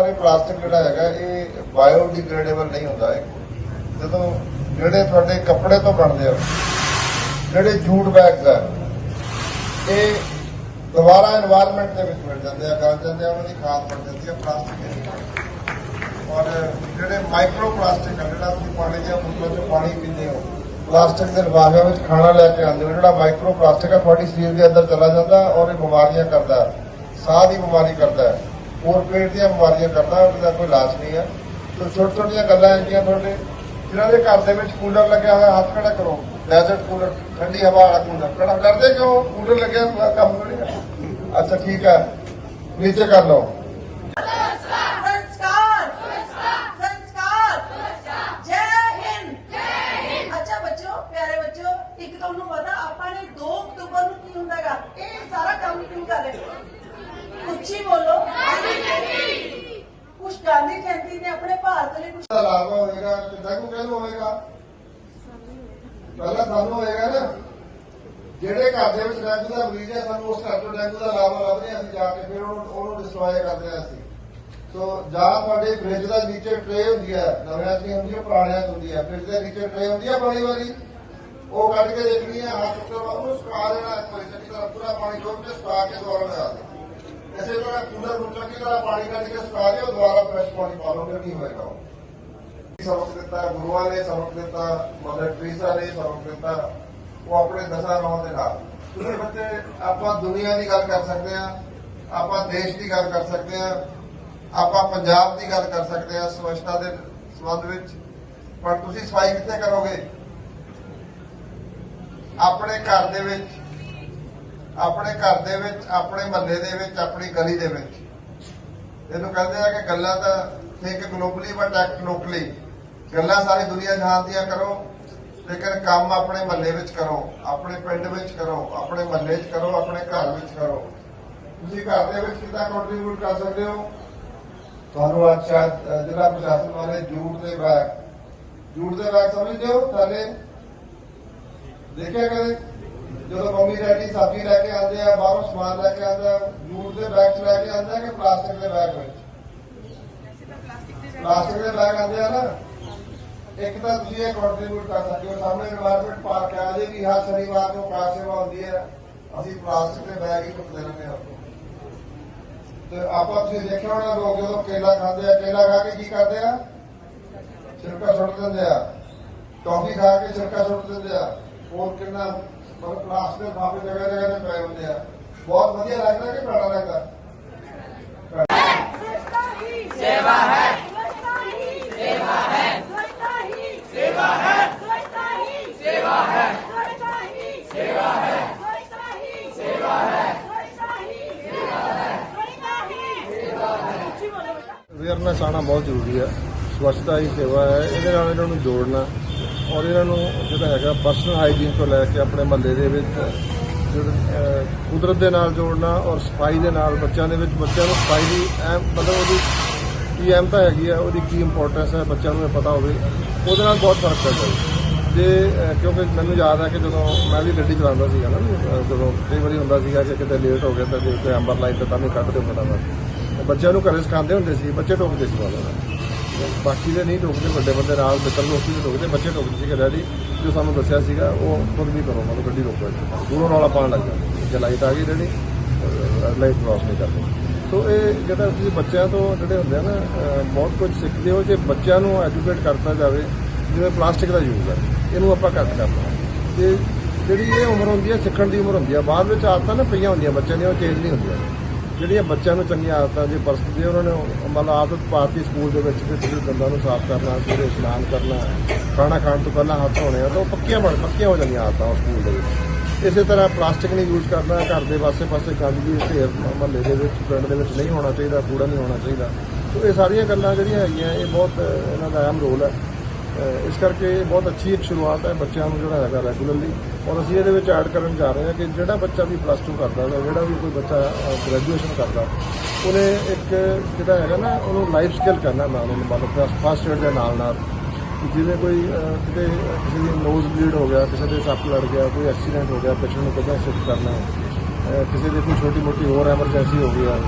ਸਾਰੇ ਪਲਾਸਟਿਕ ਜਿਹੜਾ ਹੈਗਾ, ਇਹ ਬਾਇਓ ਡਿਗਰੇਡੇਬਲ ਨਹੀਂ ਹੁੰਦਾ। ਹੈ ਜਦੋਂ ਜਿਹੜੇ ਤੁਹਾਡੇ ਕੱਪੜੇ ਤੋਂ ਬਣਦੇ ਆ, ਜਿਹੜੇ ਜੂਟ ਬੈਗਸ ਆ, ਇਹ ਦੁਬਾਰਾ এনवायरमेंट ਦੇ ਵਿੱਚ ਮਿਲ ਜਾਂਦੇ ਆ, ਗਲ ਜਾਂਦੇ ਆ, ਉਹਨਾਂ ਦੀ ਖਾਦ ਬਣ ਜਾਂਦੀ ਆ, ਪਲਾਸਟਿਕ ਦੀ ਔਰ ਜਿਹੜੇ ਮਾਈਕਰੋ ਪਲਾਸਟਿਕ ਆ, ਜਿਹੜਾ ਤੁਸੀਂ ਪਾਣੀ ਜਾਂ ਬੋਤਲਾਂ 'ਚ ਪਾਣੀ ਪੀਂਦੇ ਹੋ, ਪਲਾਸਟਿਕ ਦੇ ਲਿਫਾਫਿਆਂ ਵਿੱਚ ਖਾਣਾ ਲੈ ਕੇ ਆਉਂਦੇ ਹੋ, ਜਿਹੜਾ ਮਾਈਕਰੋ ਪਲਾਸਟਿਕ ਆ, ਤੁਹਾਡੀ ਸਰੀਰ ਦੇ ਅੰਦਰ ਚਲਾ ਜਾਂਦਾ ਔਰ ਇਹ ਬਿਮਾਰੀਆਂ ਕਰਦਾ, ਸਾਹ ਦੀ ਬਿਮਾਰੀ ਕਰਦਾ। ਹੈ ਹੋਰ ਪੇਟ ਦੀਆਂ ਬਿਮਾਰੀਆਂ ਕਰਦਾ, ਉਹਦਾ ਕੋਈ ਇਲਾਜ ਨਹੀਂ ਹੈ ਸੋ ਛੋਟੀਆਂ ਛੋਟੀਆਂ ਗੱਲਾਂ ਹੈਗੀਆਂ ਤੁਹਾਡੇ, ਜਿਨ੍ਹਾਂ ਦੇ ਘਰ ਦੇ ਵਿੱਚ ਕੂਲਰ ਲੱਗਿਆ ਹੋਇਆ, ਹੱਥ ਖੜਾ ਕਰੋ। ਡੈਜ਼ਰਟ ਕੂਲਰ, ਠੰਡੀ ਹਵਾ ਵਾਲਾ ਕੂਲਰ। ਖੜਾ ਕਰਦੇ ਕਿਉਂ? ਕੂਲਰ ਲੱਗਿਆ ਹੋਇਆ, ਕੰਮ ਕਰੇਗਾ ਅੱਛਾ, ਠੀਕ ਹੈ ਨੀਚੇ ਕਰ ਲਓ। ਉੱਚੀ ਬੋਲੋ ਕੁਝ ਗਾਂਧੀ ਜਯੰਤੀ ਨੇ, ਆਪਣੇ ਭਾਰਤ ਲਈ ਕੁਝ ਲਾਭ ਹੋਏਗਾ ਕਿੰਨਾ ਕੁ ਕਹਿੰਦਾ ਹੋਏਗਾ ਪਹਿਲਾਂ ਸਾਨੂੰ ਹੋਏਗਾ ਨਾ, ਜਿਹੜੇ ਘਰ ਦੇ ਵਿੱਚ ਡੈਂਗੂ ਦਾ ਮਰੀਜ਼ ਹੈ, ਸਾਨੂੰ ਉਸ ਘਰ ਤੋਂ ਡੈਂਗੂ ਦਾ ਲਾਭ ਲੱਭਦੇ ਹਾਂ ਅਸੀਂ ਜਾ ਕੇ, ਫਿਰ ਉਹਨੂੰ ਡਿਸਟਰੋਏ ਕਰਦੇ ਹਾਂ ਅਸੀਂ। ਸੋ, ਜਾਂ ਤੁਹਾਡੇ ਫ੍ਰਿਜ ਦਾ ਨੀਚੇ ਟ੍ਰੇ ਹੁੰਦੀ ਹੈ, ਨਵਿਆਂ ਦੀ ਹੁੰਦੀ ਹੈ ਪੁਰਾਣਿਆਂ 'ਚ ਹੁੰਦੀ ਹੈ ਫ੍ਰਿਜ ਦੇ ਨੀਚੇ ਟ੍ਰੇ ਹੁੰਦੀ ਹੈ ਪਾਣੀ ਵਾਲੀ, ਉਹ ਕੱਢ ਕੇ ਦੇਖਣੀ ਹੈ, ਹੱਥ ਉੱਤੇ ਉਹਨੂੰ ਸੁਕਾ ਦੇਣਾ, ਇੱਕ ਚੰਗੀ ਤਰ੍ਹਾਂ ਪੂਰਾ ਪਾਣੀ ਡੋਬ ਕੇ ਸੁਕਾ ਕੇ ਦੁਬਾਰਾ ਲਗਾ ਦੇ ਇਸੇ ਤਰ੍ਹਾਂ ਕੂਲਰ ਨੂੰ ਚੰਗੀ ਤਰ੍ਹਾਂ ਪਾਣੀ ਕੱਢ ਕੇ ਸੁਕਾ ਦਿਓ, ਦੁਬਾਰਾ ਫਰੈਸ਼ ਪਾਣੀ ਪਾ ਲਓ, ਫਿਰ ਨਹੀਂ ਹੋਏਗਾ ਉਹ? ਸਬਕ ਗੁਰੂਆਂ ਨੇ ਸਬਕ ਮਦਰ ਟਰੀਸਾ ਨੇ ਸਬਕ ਉਹ ਆਪਣੇ ਦਸਾਂ ਨੌਂ ਦੇ ਨਾਲ। ਤੁਸੀਂ ਬੱਚੇ ਆਪਾਂ ਦੁਨੀਆ ਦੀ ਗੱਲ ਕਰ ਸਕਦੇ ਹਾਂ, ਆਪਾਂ ਦੇਸ਼ ਦੀ ਗੱਲ ਕਰ ਸਕਦੇ ਹਾਂ, ਆਪਾਂ ਪੰਜਾਬ ਦੀ ਗੱਲ ਕਰ ਸਕਦੇ ਹਾਂ ਸਵੱਛਤਾ ਦੇ ਸੰਬੰਧ ਵਿੱਚ। ਪਰ ਤੁਸੀਂ ਸਫ਼ਾਈ ਕਿੱਥੇ ਕਰੋਗੇ? ਆਪਣੇ ਘਰ ਦੇ ਵਿੱਚ ਆਪਣੇ ਘਰ ਦੇ ਵਿੱਚ, ਆਪਣੇ ਮਹੱਲੇ ਦੇ ਵਿੱਚ, ਆਪਣੀ ਗਲੀ ਦੇ ਵਿੱਚ। ਇਹਨੂੰ ਕਹਿੰਦੇ ਆ ਕਿ ਗੱਲਾਂ ਤਾਂ think globally but act locally ਗੱਲਾਂ ਸਾਰੀ ਦੁਨੀਆ ਜਹਾਨ ਦੀਆਂ ਕਰੋ, ਲੇਕਿਨ ਕੰਮ ਆਪਣੇ ਮਹੱਲੇ ਵਿੱਚ ਕਰੋ, ਆਪਣੇ ਪਿੰਡ ਵਿੱਚ ਕਰੋ, ਆਪਣੇ ਮਹੱਲੇ 'ਚ ਕਰੋ, ਆਪਣੇ ਘਰ ਵਿੱਚ ਕਰੋ। ਤੁਸੀਂ ਘਰ ਦੇ ਵਿੱਚ ਕਿੱਦਾਂ ਕੰਟਰੀਬਿਊਟ ਕਰ ਸਕਦੇ ਹੋ? ਤੁਹਾਨੂੰ ਅੱਜ ਸ਼ਾਇਦ ਜ਼ਿਲ੍ਹਾ ਪ੍ਰਸ਼ਾਸਨ ਵਾਲੇ ਜੂਟ ਦੇ ਬੈਗ ਜੂਟ ਦੇ ਬੈਗ ਸਮਝਦੇ ਹੋ? ਥੱਲੇ ਦੇਖਿਆ ਕਦੇ? ਜਦੋਂ ਕੌਮੀ ਰੈਡੀ ਸਬਜ਼ੀ ਲੈ ਕੇ ਆਉਂਦੇ ਆ ਬਾਹਰੋਂ ਸਮਾਨ ਲੈ ਕੇ ਆਉਂਦਾ ਜੂਟ ਦੇ ਬੈਗ ਲੈ ਕੇ ਆਉਂਦਾ ਕਿ ਪਲਾਸਟਿਕ ਦੇ ਬੈਗ ਵਿੱਚ? ਪਲਾਸਟਿਕ ਦੇ ਬੈਗ ਆਉਂਦੇ ਆ ਨਾ। ਇੱਕ ਤਾਂ ਤੁਸੀਂ ਇਹ ਕੰਟਰੀਬਿਊਟ ਕਰ ਸਕਦੇ ਹੋ ਸਾਹਮਣੇ এনवायरमेंट ਪਾਰਕ ਆ ਜੇ ਵੀ ਹਰ ਸ਼ਨੀਵਾਰ ਨੂੰ ਕਾਰ ਸੇਵਾ ਹੈ ਅਸੀਂ ਪਲਾਸਟਿਕ ਦੇ ਬੈਗ ਹੀ ਪੁੱਟ ਲੈਂਦੇ ਹਾਂ। ਤੇ ਆਪਾਂ ਤੁਸੀਂ ਦੇਖਿਆ ਹੋਣਾ ਲੋਕ ਜਦੋਂ ਕੇਲਾ ਖਾਂਦੇ ਆ ਕੇਲਾ ਖਾ ਕੇ ਕੀ ਕਰਦੇ ਆ? ਛਿਲਕਾ ਸੁੱਟ ਦਿੰਦੇ ਆ। ਟੌਫੀ ਖਾ ਕੇ ਛਿਲਕਾ ਸੁੱਟ ਦਿੰਦੇ ਆ। ਹੋਰ ਕਿੰਨਾ ਪਰ ਪਲਾਸਟਿਕ ਬਾਬੇ ਜਗ੍ਹਾ ਜਗ੍ਹਾ ਤੇ ਪਏ ਹੁੰਦੇ ਆ ਬਹੁਤ ਵਧੀਆ ਲੱਗਦਾ ਕਿ ਬੜਾ ਲੱਗਦਾ ਸੇਵਾ ਅਵੇਅਰਨੈਸ ਆਣਾ ਬਹੁਤ ਜ਼ਰੂਰੀ ਹੈ ਸਵੱਛਤਾ ਹੀ ਸੇਵਾ ਹੈ ਇਹਦੇ ਨਾਲ ਇਹਨਾਂ ਨੂੰ ਜੋੜਨਾ ਔਰ ਇਹਨਾਂ ਨੂੰ ਜਿਹੜਾ ਹੈਗਾ ਪਰਸਨਲ ਹਾਈਜੀਨ ਤੋਂ ਲੈ ਕੇ ਆਪਣੇ ਮਹੱਲੇ ਦੇ ਵਿੱਚ ਜਿਹੜਾ, ਕੁਦਰਤ ਦੇ ਨਾਲ ਜੋੜਨਾ ਔਰ ਸਫ਼ਾਈ ਦੇ ਨਾਲ ਬੱਚਿਆਂ ਦੇ ਵਿੱਚ ਬੱਚਿਆਂ ਨੂੰ ਸਫ਼ਾਈ ਦੀ ਅਹਿਮ ਮਤਲਬ ਉਹਦੀ ਕੀ ਅਹਿਮਤਾ ਹੈਗੀ ਆ ਉਹਦੀ ਕੀ ਇੰਪੋਰਟੈਂਸ ਹੈ ਬੱਚਿਆਂ ਨੂੰ ਇਹ ਪਤਾ ਹੋਵੇ ਉਹਦੇ ਨਾਲ ਬਹੁਤ ਫ਼ਰਕ ਪੈਂਦਾ ਹੈ ਜੇ ਕਿਉਂਕਿ ਮੈਨੂੰ ਯਾਦ ਹੈ ਕਿ ਜਦੋਂ ਮੈਂ ਵੀ ਗੱਡੀ ਚਲਾਉਂਦਾ ਸੀਗਾ ਨਾ ਜਦੋਂ ਕਈ ਵਾਰੀ ਹੁੰਦਾ ਸੀਗਾ ਕਿ ਕਿਤੇ ਲੇਟ ਹੋ ਗਿਆ ਤਾਂ ਜੇ ਕੋਈ ਐਂਬਰ ਲਾਈਟ ਤੇ ਤਾਂ ਨਹੀਂ ਕੱਢ ਦਿਓ ਫਟਾਫਟ ਤੇ। ਬੱਚਿਆਂ ਨੂੰ ਘਰੇ ਸਿਖਾਉਂਦੇ ਹੁੰਦੇ ਸੀ ਬੱਚੇ ਟੋਕਦੇ ਸੀ ਵਾਲਾ ਬਾਕੀ ਦੇ ਨਹੀਂ ਟੋਕਦੇ ਵੱਡੇ ਬੰਦੇ ਨਾਲ ਮਿੱਤਰ ਨੂੰ ਦੇ ਟੋਕਦੇ ਬੱਚੇ ਟੋਕਦੇ ਸੀਗੇ ਡੈਡੀ, ਜੋ ਸਾਨੂੰ ਦੱਸਿਆ ਸੀਗਾ, ਉਹ ਖੁਦ ਵੀ ਕਰੋ, ਮਤਲਬ ਗੱਡੀ ਰੋਕੋ ਇੱਥੇ। ਦੂਰੋਂ ਰੌਲਾ ਪਾਉਣ ਲੱਗ ਜਾਂਦੇ ਜੇ ਲਾਈਟ ਆ ਗਈ ਡੈਡੀ ਲਾਈਟ ਕ੍ਰਾਸ ਨਹੀਂ ਕਰਦੇ। ਸੋ ਇਹ ਜਿਹੜਾ ਤੁਸੀਂ ਬੱਚਿਆਂ ਤੋਂ ਜਿਹੜੇ ਹੁੰਦੇ ਆ ਨਾ ਬਹੁਤ ਕੁਝ ਸਿੱਖਦੇ ਹੋ, ਜੇ ਬੱਚਿਆਂ ਨੂੰ ਐਜੂਕੇਟ ਕਰਤਾ ਜਾਵੇ, ਜਿਵੇਂ ਪਲਾਸਟਿਕ ਦਾ ਯੂਜ਼ ਹੈ ਇਹਨੂੰ ਆਪਾਂ ਘੱਟ ਕਰਨਾ ਤੇ ਜਿਹੜੀ ਇਹ ਉਮਰ ਹੁੰਦੀ ਹੈ ਸਿੱਖਣ ਦੀ ਉਮਰ ਹੁੰਦੀ ਹੈ ਬਾਅਦ ਵਿੱਚ ਆਦਤਾਂ ਨਾ ਪਈਆਂ ਹੁੰਦੀਆਂ ਬੱਚਿਆਂ ਦੀਆਂ, ਉਹ ਚੇਂਜ ਨਹੀਂ ਹੁੰਦੀਆਂ। ਜਿਹੜੀਆਂ ਬੱਚਿਆਂ ਨੂੰ ਚੰਗੀਆਂ ਆਦਤਾਂ ਜੇ ਪਰਸਤ ਉਹਨਾਂ ਨੇ ਮਤਲਬ ਆਦਤ ਪਾਤੀ ਸਕੂਲ ਦੇ ਵਿੱਚ ਕਿ ਤੁਸੀਂ ਦੰਦਾਂ ਨੂੰ ਸਾਫ਼ ਕਰਨਾ, ਸਵੇਰੇ ਇਸ਼ਨਾਨ ਕਰਨਾ, ਖਾਣਾ ਖਾਣ ਤੋਂ ਪਹਿਲਾਂ ਹੱਥ ਧੋਣੇ ਆ, ਤਾਂ ਉਹ ਪੱਕੀਆਂ ਬਣ, ਪੱਕੀਆਂ ਹੋ ਜਾਂਦੀਆਂ ਆਦਤਾਂ ਉਹ ਸਕੂਲ ਦੇ ਵਿੱਚ। ਇਸੇ ਤਰ੍ਹਾਂ ਪਲਾਸਟਿਕ ਨਹੀਂ ਯੂਜ਼ ਕਰਨਾ, ਘਰ ਦੇ ਪਾਸੇ-ਪਾਸੇ ਗੰਦਗੀ ਢੇਰ ਮਹੱਲੇ ਦੇ ਵਿੱਚ, ਪਿੰਡ ਦੇ ਵਿੱਚ ਨਹੀਂ ਹੋਣਾ ਚਾਹੀਦਾ, ਕੂੜਾ ਨਹੀਂ ਹੋਣਾ ਚਾਹੀਦਾ। ਸੋ ਇਹ ਸਾਰੀਆਂ ਗੱਲਾਂ ਜਿਹੜੀਆਂ ਹੈਗੀਆਂ, ਇਹ ਬਹੁਤ ਇਹਨਾਂ ਦਾ ਅਹਿਮ ਰੋਲ ਹੈ। ਇਸ ਕਰਕੇ ਇਹ ਬਹੁਤ ਅੱਛੀ ਇੱਕ ਸ਼ੁਰੂਆਤ ਹੈ ਬੱਚਿਆਂ ਨੂੰ ਜਿਹੜਾ ਹੈਗਾ ਰੈਗੂਲਰਲੀ ਔਰ ਅਸੀਂ ਇਹਦੇ ਵਿੱਚ ਐਡ ਕਰਨ ਜਾ ਰਹੇ ਹਾਂ ਕਿ ਜਿਹੜਾ ਬੱਚਾ ਵੀ ਪਲੱਸ 2 ਕਰਦਾ ਹੈ, ਜਿਹੜਾ ਵੀ ਕੋਈ ਬੱਚਾ ਗ੍ਰੈਜੂਏਸ਼ਨ ਕਰਦਾ, ਉਹਨੇ ਇੱਕ ਜਿਹੜਾ ਹੈਗਾ ਨਾ, ਉਹਨੂੰ ਲਾਈਫ ਸਕਿੱਲ ਕਰਨਾ ਨਾਲ ਉਹਨੂੰ ਮਤਲਬ ਫਸਟ ਏਡ ਦੇ ਨਾਲ ਨਾਲ ਜਿਵੇਂ ਕੋਈ ਕਿਤੇ, ਕਿਸੇ ਦੀ ਨੋਜ਼ ਬਲੀਡ ਹੋ ਗਿਆ, ਕਿਸੇ ਦੇ ਸੱਪ ਲੜ ਗਿਆ, ਕੋਈ ਐਕਸੀਡੈਂਟ ਹੋ ਗਿਆ ਪੇਸ਼ੈਂਟ ਨੂੰ ਕਿੱਦਾਂ ਸ਼ਿਫਟ ਕਰਨਾ ਹੈ ਕਿਸੇ ਦੀ ਕੋਈ ਛੋਟੀ ਮੋਟੀ ਹੋਰ ਐਮਰਜੈਂਸੀ ਹੋ ਗਈ ਹੈ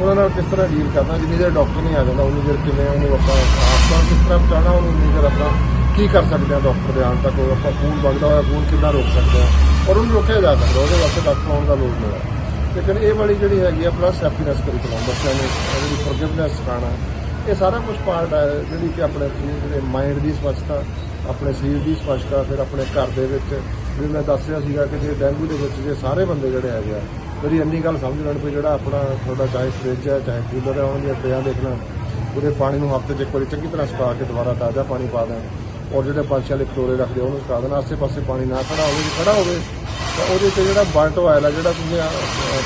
ਉਹਨਾਂ ਨਾਲ ਕਿਸ ਤਰ੍ਹਾਂ ਡੀਲ ਕਰਨਾ, ਜਿੰਨੀ ਦੇਰ ਡਾਕਟਰ ਨਹੀਂ ਆ ਜਾਂਦਾ, ਉਨੀ ਦੇਰ ਕਿਵੇਂ ਉਹਨੂੰ ਆਪਾਂ ਆਪਾਂ ਕਿਸ ਤਰ੍ਹਾਂ ਬਚਾਉਣਾ ਉਹਨੂੰ ਉਨੀ ਦੇਰ ਆਪਾਂ ਕੀ ਕਰ ਸਕਦੇ ਹਾਂ ਡਾਕਟਰ ਦੇ ਆਉਣ ਤੱਕ ਉਹ ਆਪਾਂ ਖੂਨ ਵਗਦਾ ਹੋਇਆ, ਖੂਨ ਕਿੱਦਾਂ ਰੋਕ ਸਕਦੇ ਹਾਂ। ਔਰ ਉਹਨੂੰ ਰੋਕਿਆ ਜਾ ਸਕਦਾ, ਉਹਦੇ ਵਾਸਤੇ ਡਾਕਟਰ ਆਉਣ ਦਾ ਲੋੜ ਨਹੀਂ ਹੈ। ਲੇਕਿਨ ਇਹ ਵਾਲੀ ਜਿਹੜੀ ਹੈਗੀ ਆ ਪਲੱਸ ਹੈਪੀਨੈਸ ਕਰਿਕੂਲਮ ਬੱਚਿਆਂ ਨੂੰ ਇਹ ਜਿਹੜੀ ਫੋਰਗਿਵਨੈਸ ਸਿਖਾਉਣਾ। ਇਹ ਸਾਰਾ ਕੁਝ ਪਾਰਟ ਹੈ, ਜਿਹੜੀ ਕਿ ਆਪਣੇ ਸਰੀਰ ਮਾਈਂਡ ਦੀ ਸਵੱਛਤਾ, ਆਪਣੇ ਸਰੀਰ ਦੀ ਸਵੱਛਤਾ, ਫਿਰ ਆਪਣੇ ਘਰ ਦੇ ਵਿੱਚ ਵੀ ਮੈਂ ਦੱਸ ਰਿਹਾ ਸੀਗਾ ਕਿ ਜੇ ਡੈਂਗੂ ਦੇ ਵਿੱਚ ਜੇ ਸਾਰੇ ਬੰਦੇ ਜਿਹੜੇ ਹੈਗੇ ਆ ਮੇਰੀ ਇੰਨੀ ਗੱਲ ਸਮਝ ਲੈਣ ਵੀ ਜਿਹੜਾ ਆਪਣਾ ਤੁਹਾਡਾ ਚਾਹੇ ਫ੍ਰਿਜ ਹੈ ਚਾਹੇ ਕੂਲਰ ਹੈ ਉਹਨਾਂ ਦੀਆਂ ਟਰੇਆਂ ਦੇਖਣਾ ਉਹਦੇ ਪਾਣੀ ਨੂੰ ਹਫ਼ਤੇ 'ਚ ਇੱਕ ਵਾਰੀ ਚੰਗੀ ਤਰ੍ਹਾਂ ਸੁਕਾ ਕੇ ਦੁਬਾਰਾ ਤਾਜ਼ਾ ਪਾਣੀ ਪਾ ਦੇਣ ਔਰ ਜਿਹੜੇ ਪੰਛੀਆਂ ਵਾਲੇ ਕਟੋਰੇ ਰੱਖਦੇ ਆ, ਉਹਨੂੰ ਸੁਕਾ ਦੇਣਾ ਆਸੇ ਪਾਸੇ ਪਾਣੀ ਨਾ ਖੜਾ ਹੋਵੇ ਜੇ ਖੜਾ ਹੋਵੇ ਤਾਂ ਉਹਦੇ ਤੇ ਜਿਹੜਾ ਬਲਟ ਆਇਲ ਆ ਜਿਹੜਾ ਤੁਸੀਂ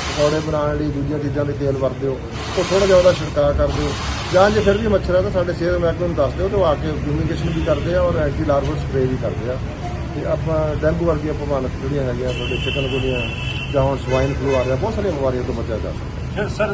ਪਕੌੜੇ ਬਣਾਉਣ ਲਈ ਦੂਜੀਆਂ ਚੀਜ਼ਾਂ ਦੇ ਤੇਲ ਵਰਤਦੇ ਹੋ ਉਹ ਥੋੜਾ ਜਿਹਾ ਉਹਦਾ ਛਿੜਕਾਅ ਕਰ ਦਿਓ ਜਾਂ ਜੇ ਫਿਰ ਵੀ ਮੱਛਰ ਆ ਤਾਂ ਸਾਡੇ ਸਿਹਤ ਮਹਿਕਮੇ ਨੂੰ ਦੱਸ ਦਿਓ ਤੇ ਉਹ ਆ ਕੇ ਫਿਊਮੀਗੇਸ਼ਨ ਵੀ ਕਰਦੇ ਆ ਔਰ ਐਂਟੀ ਲਾਰਵਲ ਸਪਰੇਅ ਵੀ ਕਰਦੇ ਆ। ਤੇ ਆਪਾਂ ਡੈਂਗੂ ਵਰਗੀਆਂ ਭਵਾਨਕ ਜਿਹੜੀਆਂ ਹੈਗੀਆਂ ਚਿਕਨ ਗੁਨੀਆਂ ਜਾਂ ਹੁਣ ਸਵਾਈਨ ਫਲੂ ਆ ਰਿਹਾ ਬਹੁਤ ਸਾਰੀਆਂ ਬਿਮਾਰੀਆਂ ਤੋਂ ਬਚਿਆ ਜਾ ਸਕਦਾ। ਸਰ